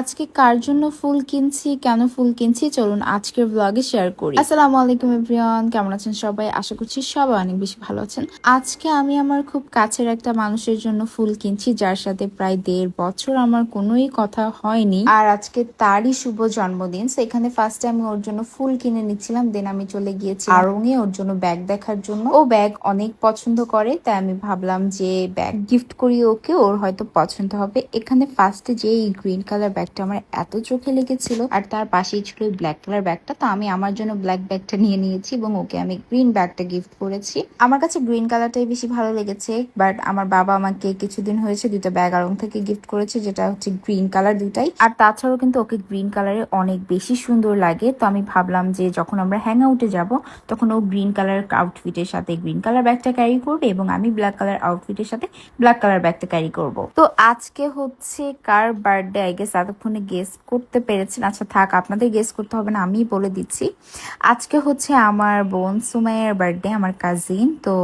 আজকে কার জন্য ফুল কিনছি, কেন ফুল কিনছি, চলুন আজকের ব্লগে শেয়ার করি। আসসালামু আলাইকুম এভরিওয়ান কেমন আছেন সবাই? আশা করছি সবাই অনেক বেশি ভালো আছেন। আজকে আমি আমার খুব কাছের একটা মানুষের জন্য ফুল কিনছি, যার সাথে প্রায় দেড় বছর আমার কোনোই কথা হয়নি। আর আজকে তারই শুভ জন্মদিন সেখানে ফার্স্টে আমি ওর জন্য ফুল কিনে নিচ্ছিলাম দেন আমি চলে গিয়েছি আড়ঙে ওর জন্য ব্যাগ দেখার জন্য। ও ব্যাগ অনেক পছন্দ করে, তাই আমি ভাবলাম যে ব্যাগ গিফট করি ওকে, ওর হয়তো পছন্দ হবে। এখানে ফার্স্টে যে এই গ্রিন কালার ব্যাগটা আমার এত চোখে লেগেছিল। আর তার পাশেই ছিল ব্ল্যাক কালার ব্যাগটা। তো আমি আমার জন্য ব্ল্যাক ব্যাগটা নিয়ে নিয়েছি এবং ওকে আমি গ্রিন ব্যাগটা গিফট করেছি। আমার কাছে গ্রিন কালারটাই বেশি ভালো লেগেছে বাট আমার বাবা আমাকে কিছুদিন হয়েছে দুটো ব্যাগ আড়ং থেকে গিফট করেছে, যেটা হচ্ছে গ্রিন কালার দুটাই আর তাছাড়াও কিন্তু ওকে গ্রিন কালারে অনেক বেশি সুন্দর লাগে। তো আমি ভাবলাম যে যখন আমরা হ্যাং আউটে যাব, তখন ও গ্রিন কালার আউটফিটের সাথে গ্রিন কালার ব্যাগটা ক্যারি করবে এবং আমি ব্ল্যাক কালার আউটফিটের সাথে ব্ল্যাক কালার ব্যাগটা ক্যারি করব। তো আজকে হচ্ছে কার বার্থডে আই গেস এতক্ষণে গেস করতে পেরেছেন। আচ্ছা থাক, আপনাদের গেস করতে হবে না আমি বলে দিচ্ছি। আজকে হচ্ছে আমার বোন সুমাইয়ের বার্থডে আমার কাজিন তো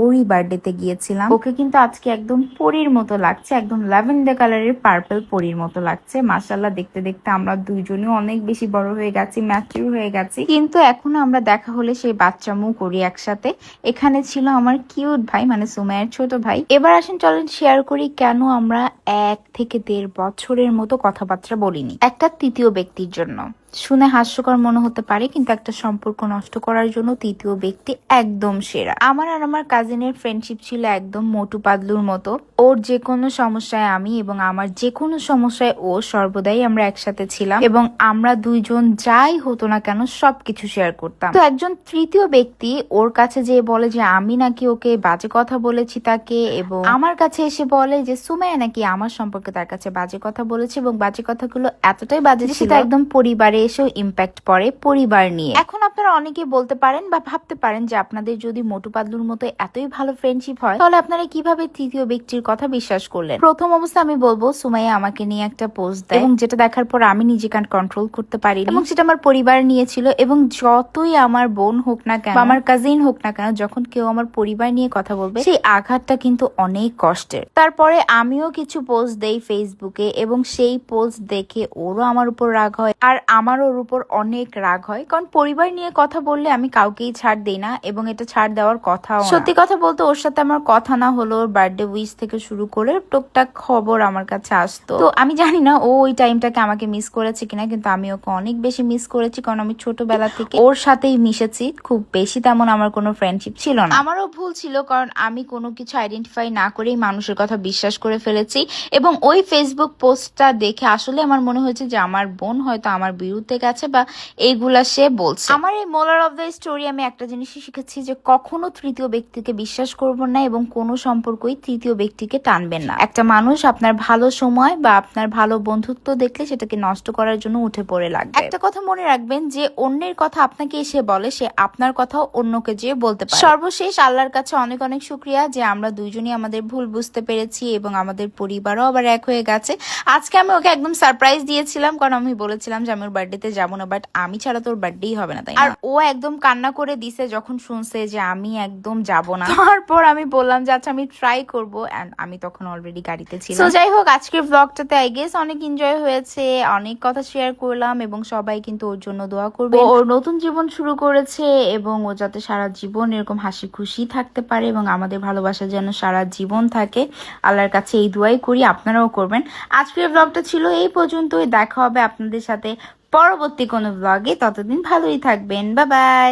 ওরই বার্থডেতে গিয়েছিলাম। ওকে কিন্তু আজকে একদম পরীর মতো লাগছে, একদম ল্যাভেন্ডার কালারের পার্পল পরীর মতো লাগছে। মাসাল্লাহ দেখতে দেখতে আমরা দুইজনই অনেক বেশি বড় হয়ে গেছি ম্যাচিউর হয়ে গেছি। কিন্তু এখনও আমরা দেখা হলে সেই বাচ্চা মুখ করি একসাথে। এখানে ছিল আমার কিউট ভাই মানে সুমাইয়ের ছোট ভাই। এবার আসেন, চলেন শেয়ার করি কেন আমরা এক থেকে দেড় বছরের মতো কথাবার্তা বলিনি। একটা তৃতীয় ব্যক্তির জন্য। শুনে হাস্যকর মনে হতে পারে, কিন্তু একটা সম্পর্ক নষ্ট করার জন্য তৃতীয় ব্যক্তি একদম সেরা। আমার আর আমার কাজিনের ফ্রেন্ডশিপ ছিল একদম মোটু পাতলুর মতো। ওর যে কোনো সমস্যায় আমি এবং আমার যে কোনো সমস্যায় ও সর্বদাই আমরা একসাথে ছিলাম এবং আমরা দুইজন যাই হতো না কেন সবকিছু শেয়ার করতাম। তো একজন তৃতীয় ব্যক্তি ওর কাছে যে বলে যে, আমি নাকি ওকে বাজে কথা বলেছি তাকে? এবং আমার কাছে এসে বলে যে, সুমাইয়া নাকি আমার সম্পর্কে তার কাছে বাজে কথা বলেছে এবং বাজে কথাগুলো এতটাই বাজে সেটা একদম পরিবারে এসেও ইম্প্যাক্ট পড়ে পরিবার নিয়ে। এখন আপনারা অনেকেই বলতে পারেন বা ভাবতে পারেন যে আপনাদের যদি মোটু পাতলুর মতো এতই ভালো ফ্রেন্ডশিপ হয় তাহলে আপনারা কীভাবে তৃতীয় ব্যক্তির কথা বিশ্বাস করলেন? প্রথম অবস্থা আমি বলব সুমাইয়া আমাকে নিয়ে একটা পোস্ট দেয় এবং যেটা দেখার পর আমি নিজেকে কন্ট্রোল করতে পারি এবং সেটা আমার পরিবার নিয়েছিল এবং যতই আমার বোন হোক না কেন আমার কাজিন হোক না কেন যখন কেউ আমার পরিবার নিয়ে কথা বলবে সেই আঘাতটা কিন্তু অনেক কষ্টের। তারপরে আমিও কিছু পোস্ট দেই ফেসবুকে এবং সেই পোস্ট দেখে ওরও আমার উপর রাগ হয় আর আমার ওর উপর অনেক রাগ হয়। কারণ পরিবার নিয়ে কথা বললে আমি কাউকেই ছাড় দিই না এবং এটা ছাড় দেওয়ার কথা সত্যি কথা বলতে ওর সাথে আমার কথা না হলো ওর বার্থডে উইশ থেকে শুরু করে টুকটাক খবর আমার কাছে আসতো। তো আমি জানি না ও ওই টাইমটাকে আমাকে মিস করেছে কিনা কিন্তু আমি ওকে অনেক বেশি মিস করেছি কারণ আমি ছোটবেলা থেকে ওর সাথেই মিশেছি খুব বেশি তেমন আমার কোনো ফ্রেন্ডশিপ ছিল না। আমারও ভুল ছিল কারণ আমি কোনো কিছু আইডেন্টিফাই না করেই মানুষের কথা বিশ্বাস করে ফেলেছি এবং ওই ফেসবুক পোস্টটা দেখে আসলে আমার মনে হয়েছে যে আমার বোন হয়তো আমার বিরুদ্ধে গেছে বা এইগুলা সে বলছে। আমার এই মোলার অফ দ্য স্টোরি আমি একটা জিনিসই শিখেছি যে কখনো তৃতীয় ব্যক্তিকে বিশ্বাস করব না এবং কোনো সম্পর্কই তৃতীয় ব্যক্তিকে টানবেন না। একটা মানুষ আপনার ভালো সময় বা আপনার ভালো বন্ধুত্ব দেখলে সেটাকে নষ্ট করার জন্য উঠে পড়ে লাগবে। একটা কথা মনে রাখবেন যে অন্যের কথা আপনাকে এসে বলে সে আপনার কথাও অন্যকে যেয়ে বলতে পারে। সর্বশেষ আল্লাহর কাছে অনেক অনেক শুক্রিয়া যে আমরা দুইজনই আমাদের ভুল বুঝতে পেরেছি এবং আমাদের পরিবারও আবার এক হয়ে গেছে। আজকে আমি ওকে একদম সারপ্রাইজ দিয়েছিলাম কারণ আমি বলেছিলাম যে আমি ওর বার্থডেতে যাব না বাট আমি ছাড়া তোর বার্থডেই হবে না তাই আর ও একদম কান্না করে দিছে যখন শুনছে যে আমি একদম যাব না। তারপর আমি বললাম যে আচ্ছা আমি ট্রাই করব এন্ড আমি তখন অলরেডি গাড়িতে ছিলাম। তো যাই হোক আজকের ব্লগটাতে আই গেস অনেক এনজয় হয়েছে অনেক কথা শেয়ার করলাম এবং সবাই কিন্তু ওর জন্য দোয়া করবে ও ওর নতুন জীবন শুরু করেছে এবং ও যাতে সারা জীবন এরকম হাসি খুশি থাকতে পারে এবং আমাদের ভালোবাসা যেন সারা জীবন থাকে। আল্লাহর কাছে এই দোয়াই করি আপনারাও করবেন। আজকের ব্লগটা ছিল এই পর্যন্তই দেখা হবে আপনাদের সাথে পরবর্তী কোনো ব্লগে ততদিন ভালোই থাকবেন। বা বাই